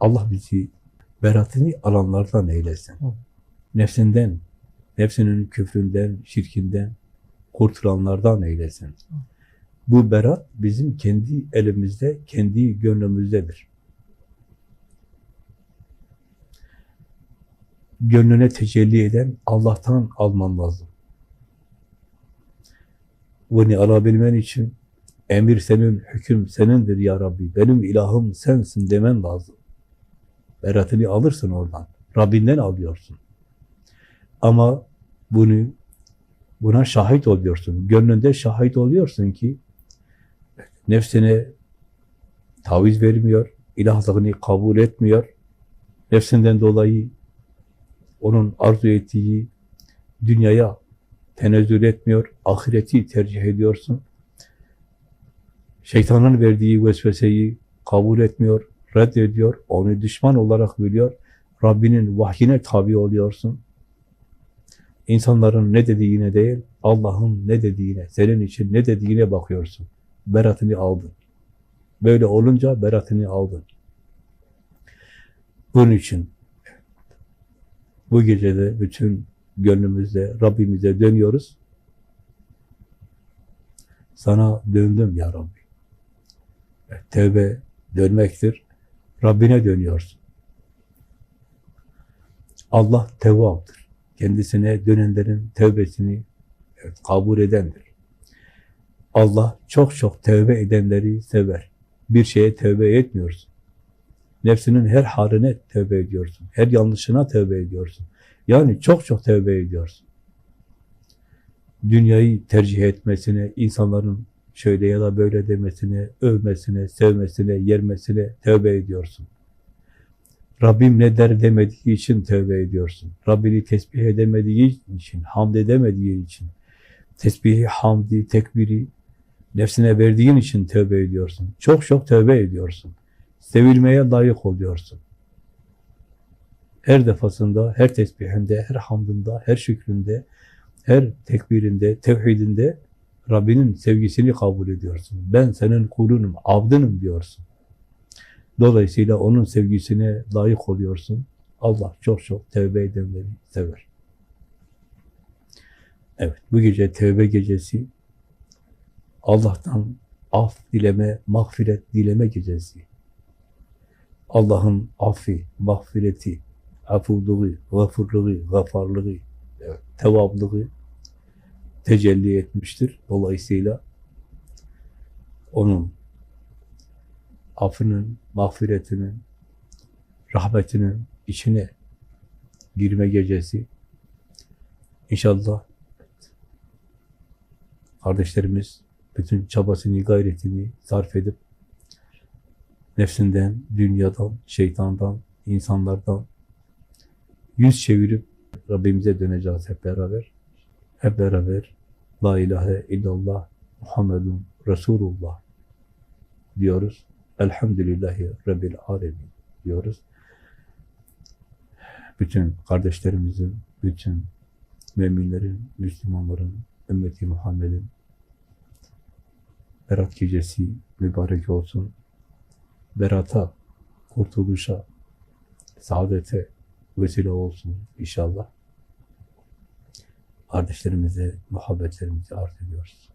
Allah bizi beratını alanlardan eylesin. Hı. Nefsinden, nefsinin küfründen, şirkinden kurtulanlardan eylesin. Bu berat bizim kendi elimizde, kendi gönlümüzdedir. Gönlüne tecelli eden Allah'tan alman lazım. Bunu alabilmen için emir senin, hüküm senindir ya Rabbi, benim ilahım sensin demen lazım. Beratını alırsın oradan. Rabbinden alıyorsun. Ama bunu buna şahit oluyorsun. Gönlünde şahit oluyorsun ki nefsine taviz vermiyor, ilahlığını kabul etmiyor. Nefsinden dolayı onun arzu ettiği dünyaya tenezzül etmiyor, ahireti tercih ediyorsun. Şeytanın verdiği vesveseyi kabul etmiyor, reddediyor, onu düşman olarak biliyor. Rabbinin vahyine tabi oluyorsun. İnsanların ne dediğine değil, Allah'ın ne dediğine, senin için ne dediğine bakıyorsun. Beratını aldın. Böyle olunca beratını aldın. Bunun için bu gecede bütün gönlümüzle Rabbimize dönüyoruz. Sana döndüm ya Rabbi. Tevbe dönmektir. Rabbine dönüyorsun. Allah tevvaptır. Kendisine dönenlerin tevbesini evet, kabul edendir. Allah çok çok tevbe edenleri sever. Bir şeye tevbe etmiyorsun. Nefsinin her haline tevbe ediyorsun. Her yanlışına tevbe ediyorsun. Yani çok çok tevbe ediyorsun. Dünyayı tercih etmesine, insanların şöyle ya da böyle demesine, övmesine, sevmesine, yermesine tevbe ediyorsun. Rabbim ne der demediği için tevbe ediyorsun. Rabbini tesbih edemediği için, hamd edemediği için, tesbihi, hamdi, tekbiri nefsine verdiğin için tevbe ediyorsun. Çok çok tevbe ediyorsun. Sevilmeye layık oluyorsun. Her defasında, her tesbihinde, her hamdında, her şükründe, her tekbirinde, tevhidinde Rabbinin sevgisini kabul ediyorsun. Ben senin kulunum, abdınım diyorsun. Dolayısıyla onun sevgisine layık oluyorsun. Allah çok çok tevbe edenleri sever. Evet, bu gece tevbe gecesi Allah'tan af dileme, mağfiret dileme gecesi. Allah'ın affi, mağfireti, afuvluğu, gafurluğu, gafarlığı, evet, tevablığı tecelli etmiştir. Dolayısıyla onun affının, mağfiretinin, rahmetinin içine girme gecesi. İnşallah kardeşlerimiz bütün çabasını, gayretini sarf edip nefsinden, dünyadan, şeytandan, insanlardan yüz çevirip Rabbimize döneceğiz hep beraber. Hep beraber La ilahe illallah Muhammedun Resulullah diyoruz. Elhamdülillahi Rabbil alemin diyoruz. Bütün kardeşlerimizin, bütün müminlerin, Müslümanların, ümmeti Muhammed'in Berat gecesi mübarek olsun. Berata, kurtuluşa, saadete vesile olsun inşallah. Kardeşlerimize muhabbetlerimizi arz ediyoruz.